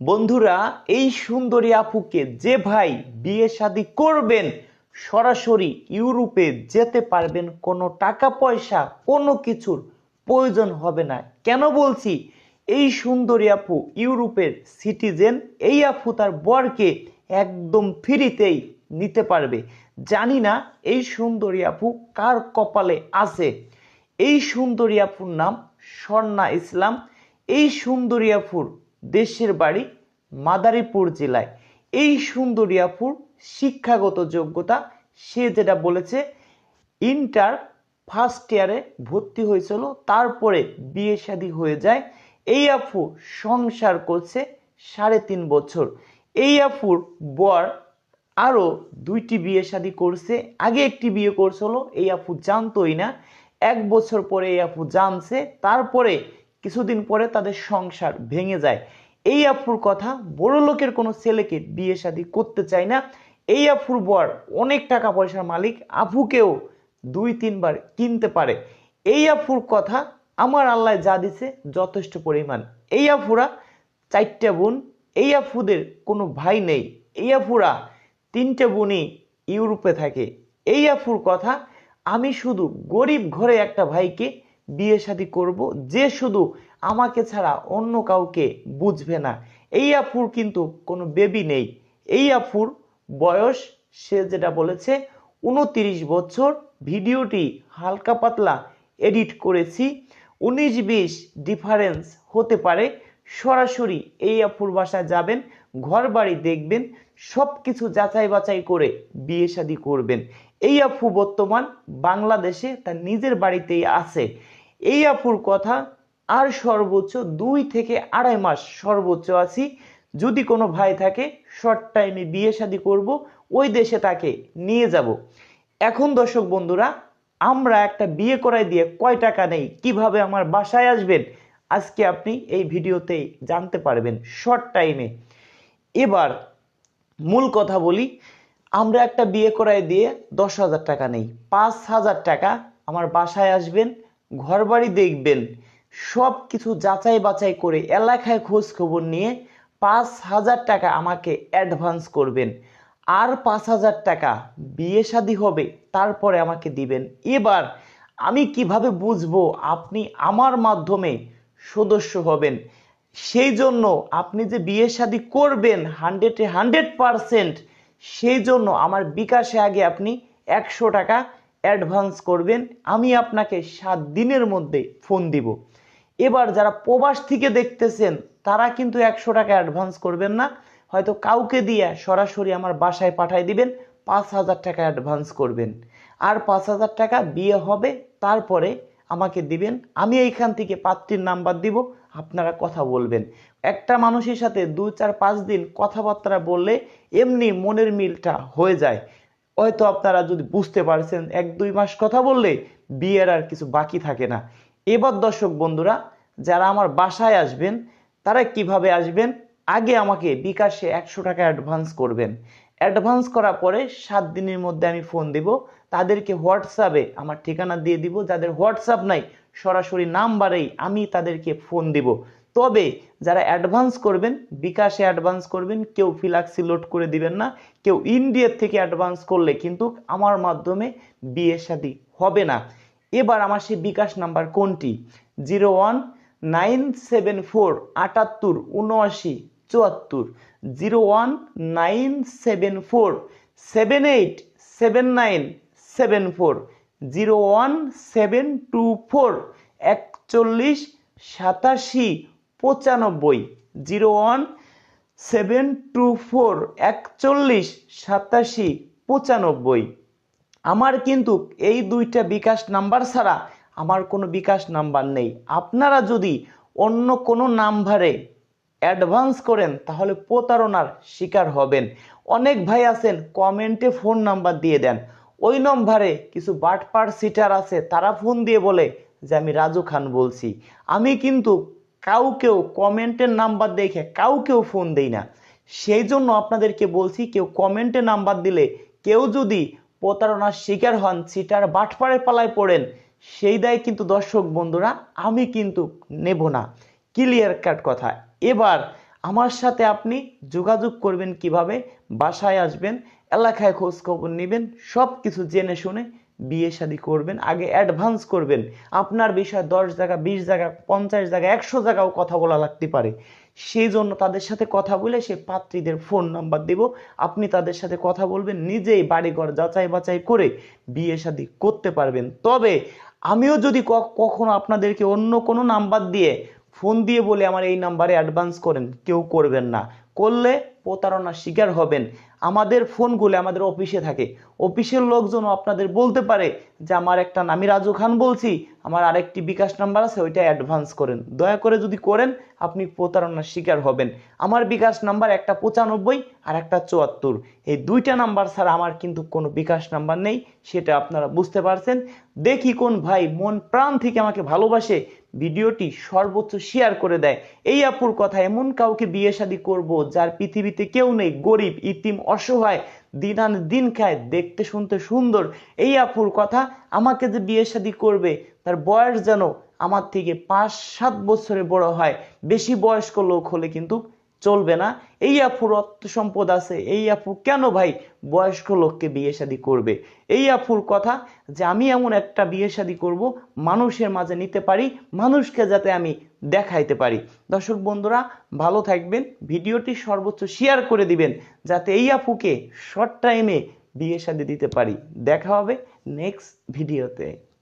বন্ধুরা, এই সুন্দরী আপুকে যে ভাই বিয়ে শাদি করবেন, সরাসরি ইউরোপে যেতে পারবেন, কোনো টাকা পয়সা, কোনো কিছুর প্রয়োজন হবে না। কেন বলছি? এই সুন্দরী আপু ইউরোপের সিটিজেন, এই আপু তার বরকে একদম ফ্রিতেই নিতে পারবে। জানি না এই সুন্দরী আপু কার কপালে আছে। এই সুন্দরী আপুর নাম স্বর্ণা ইসলাম। এই সুন্দরী আপুর দেশের বাড়ি মাদারীপুর জেলায়। এই সুন্দরী শিক্ষাগত যোগ্যতা, সে যেটা বলেছে ইন্টার ফার্স্ট ইয়ারে ভর্তি হয়েছিল, তারপরে বিয়ে শাদী হয়ে যায়। এই আফু সংসার করছে সাড়ে তিন বছর। এই আফুর বর আরও দুইটি বিয়ে শাদী করছে, আগে একটি বিয়ে করছিল, এই আফু জানতোই না। এক বছর পরে এই আফু জানছে, তারপরে কিছুদিন পরে তাদের সংসার ভেঙে যায়। এই আফুর কথা বড় লোকের কোনো ছেলেকে বিয়ে শাদি করতে চায় না। এই আফুর বর অনেক টাকা পয়সার মালিক, আফুকেও দুই তিনবার কিনতে পারে। এই আফুর কথা আমার আল্লাহ যা দিছে যথেষ্ট পরিমাণ। এই আফুরা চারটা বোন, এই আফুদের কোনো ভাই নেই। এই আফুরা তিনটে বোনই ইউরোপে থাকে। এই আফুর কথা আমি শুধু গরিব ঘরে একটা ভাইকে বিয়ে শাদী করব, যে শুধু আমাকে ছাড়া অন্য কাউকে বুঝবে না। এই আফুর কিন্তু কোনো বেবি নেই। এই আফুর বয়স, সে যেটা বলেছে, উনতিরিশ বছর। ভিডিওটি হালকা পাতলা এডিট করেছি। উনিশ বিশ ডিফারেন্স হতে পারে। সরাসরি এই আফুর বাসায় যাবেন ঘর বাড়ি দেখবেন সব কিছু যাচাই বাছাই করে বিয়ে শাদী করবেন। এই আফু বর্তমান বাংলাদেশে তার নিজের বাড়িতেই আছে। এই আপুর কথা আর সর্বোচ্চ দুই থেকে আড়াই মাস সর্বোচ্চ আছি। যদি কোনো ভাই থাকে শর্ট টাইমে বিয়ে শাদী করব, ওই দেশে তাকে নিয়ে যাব। এখন দর্শক বন্ধুরা, আমরা একটা বিয়ে করাই দিয়ে কয় টাকা নেই, কীভাবে আমার বাসায় আসবেন, আজকে আপনি এই ভিডিওতেই জানতে পারবেন শর্ট টাইমে এবার মূল কথা বলি, আমরা একটা বিয়ে করাই দিয়ে দশ হাজার টাকা নেই, পাঁচ হাজার টাকা আমার বাসায় আসবেন ঘরবাড়ি দেখবেন সব কিছু যাচাই বাছাই করে এলাকায় খোঁজ খবর নিয়ে পাঁচ হাজার টাকা আমাকে অ্যাডভান্স করবেন। আর পাঁচ হাজার টাকা বিয়ে শাদী হবে, তারপরে আমাকে দিবেন। এবার আমি কীভাবে বুঝব আপনি আমার মাধ্যমে সদস্য হবেন? সেই জন্য আপনি যে বিয়ে শাদী করবেন হান্ড্রেডে হান্ড্রেড পারসেন্ট সেই জন্য আমার বিকাশে আগে আপনি একশো টাকা অ্যাডভান্স করবেন, আমি আপনাকে সাত দিনের মধ্যে ফোন দিব। এবার যারা প্রবাস থেকে দেখতেছেন, তারা কিন্তু একশো টাকা অ্যাডভান্স করবেন না। হয়তো কাউকে দিয়ে সরাসরি আমার বাসায় পাঠাই দিবেন, পাঁচ হাজার টাকা অ্যাডভান্স করবেন। আর পাঁচ হাজার টাকা বিয়ে হবে, তারপরে আমাকে দিবেন, আমি এইখান থেকে পাত্রীর নাম্বার দিব, আপনারা কথা বলবেন। একটা মানুষের সাথে দু চার পাঁচ দিন কথাবার্তা বললে এমনি মনের মিলটা হয়ে যায়। হয়তো আপনারা যদি বুঝতে পারছেন, এক দুই মাস কথা বললে বিয়ের আর কিছু বাকি থাকে না। এবার দর্শক বন্ধুরা, যারা আমার বাসায় আসবেন, তারা কীভাবে আসবেন? আগে আমাকে বিকাশে একশো টাকা অ্যাডভান্স করবেন। অ্যাডভান্স করার পরে সাত দিনের মধ্যে আমি ফোন দিব। তাদেরকে হোয়াটসঅ্যাপে আমার ঠিকানা দিয়ে দিব। যাদের হোয়াটসঅ্যাপ নাই, সরাসরি নাম্বারেই আমি তাদেরকে ফোন দিব। তবে যারা অ্যাডভান্স করবেন, বিকাশে অ্যাডভান্স করবেন, কেউ ফিলাক্সি লোড করে দিবেন না, কেউ ইন্ডিয়ার থেকে অ্যাডভান্স করলে কিন্তু আমার মাধ্যমে বিয়ে শাদী হবে না। এবার আমার সেই বিকাশ নাম্বার কোনটি? Zero one nine seven four আটাত্তর উনআশি চুয়াত্তর। Zero one nine seven four seven eight seven nine seven four. Zero one seven two four একচল্লিশ সাতাশি পঁচানব্বই, zero one, seven two four, একচল্লিশ, সাতাশি, পঁচানব্বই। আমার কিন্তু এই দুইটা বিকাশ নাম্বার ছাড়া আমার কোনো বিকাশ নাম্বার নেই। আপনারা যদি অন্য কোনো নাম্বারে অ্যাডভান্স করেন, তাহলে প্রতারণার শিকার হবেন। অনেক ভাই আছেন, কমেন্টে ফোন নাম্বার দিয়ে দেন। ওই নম্বরে কিছু বাটপার সিটার আছে, তারা ফোন দিয়ে বলে যে, আমি রাজু খান বলছি। আমি কিন্তু কাউকেও কমেন্টের নাম্বার দেখে কাউকেও ফোন দেই না। সেই জন্য আপনাদেরকে বলছি, কেউ কমেন্টে নাম্বার দিলে, কেউ যদি প্রতারণার শিকার হন সিটার বাটপাড়ের পালায় পড়েন, সেই দায় কিন্তু দর্শক বন্ধুরা, আমি কিন্তু নেব না। ক্লিয়ার কাট কথা। এবার আমার সাথে আপনি যোগাযোগ করবেন কীভাবে? বাসায় আসবেন, এলাকায় খোঁজ খবর নেবেন সব কিছু জেনে শুনে বিয়ে শাদী করবেন, আগে অ্যাডভান্স করবেন। আপনার বিষয়ে দশ জায়গা, বিশ জায়গা, পঞ্চাশ জায়গা, একশো জায়গাও কথা বলা লাগতে পারে। সেই জন্য তাদের সাথে কথা বলে সে পাত্রীদের ফোন নাম্বার দেব। আপনি তাদের সাথে কথা বলবেন, নিজেই বাড়িঘর যাচাই বাছাই করে বিয়ে শাদী করতে পারবেন। তবে আমিও যদি কখনো আপনাদেরকে অন্য কোনো নাম্বার দিয়ে ফোন দিয়ে বলে আমার এই নাম্বারে অ্যাডভান্স করেন, কেউ করবেন না। করলে প্রতারণার শিকার হবেন। আমাদের ফোনগুলো আমাদের অফিসে থাকে। অফিসের লোকজনও আপনাদের বলতে পারে যে, আমার একটা নামি রাজু খান বলছি, আমার আরেকটি বিকাশ নাম্বার আছে, ওইটা অ্যাডভান্স করেন। দয়া করে যদি করেন, আপনি প্রতারণার শিকার হবেন। আমার বিকাশ নাম্বার একটা পঁচানব্বই আর একটা চুয়াত্তর। এই দুইটা নাম্বার ছাড়া আমার কিন্তু কোনো বিকাশ নাম্বার নেই, সেটা আপনারা বুঝতে পারছেন। দেখি কোন ভাই মন প্রাণ থেকে আমাকে ভালোবাসে, ভিডিওটি সর্বোচ্চ শেয়ার করে দেয়। এই আপুর কথা এমন কাউকে বিয়ে শাদী করব যার পৃথিবীতে কেউ নেই, গরিব, ইতিম, অসহায় দিন আনে দিন খায়, দেখতে শুনতে সুন্দর। এই আপুর কথা, আমাকে যে বিয়ে শাদী করবে, তার বয়স যেন আমার থেকে পাঁচ সাত বছরে বড় হয়। বেশি বয়স্ক লোক হলে কিন্তু চলবে না। এই আপুর অর্থ সম্পদ আছে। এই আপু কেন ভাই বয়স্ক লোককে বিয়ে শাদী করবে? এই আপুর কথা যে আমি এমন একটা বিয়ে শাদী করব, মানুষের মাঝে নিতে পারি, মানুষকে যাতে আমি দেখাইতে পারি। দর্শক বন্ধুরা, ভালো থাকবেন, ভিডিওটি সর্বোচ্চ শেয়ার করে দিবেন, যাতে এই আপুকে শর্ট টাইমে বিয়ে শাদী দিতে পারি। দেখা হবে নেক্সট ভিডিওতে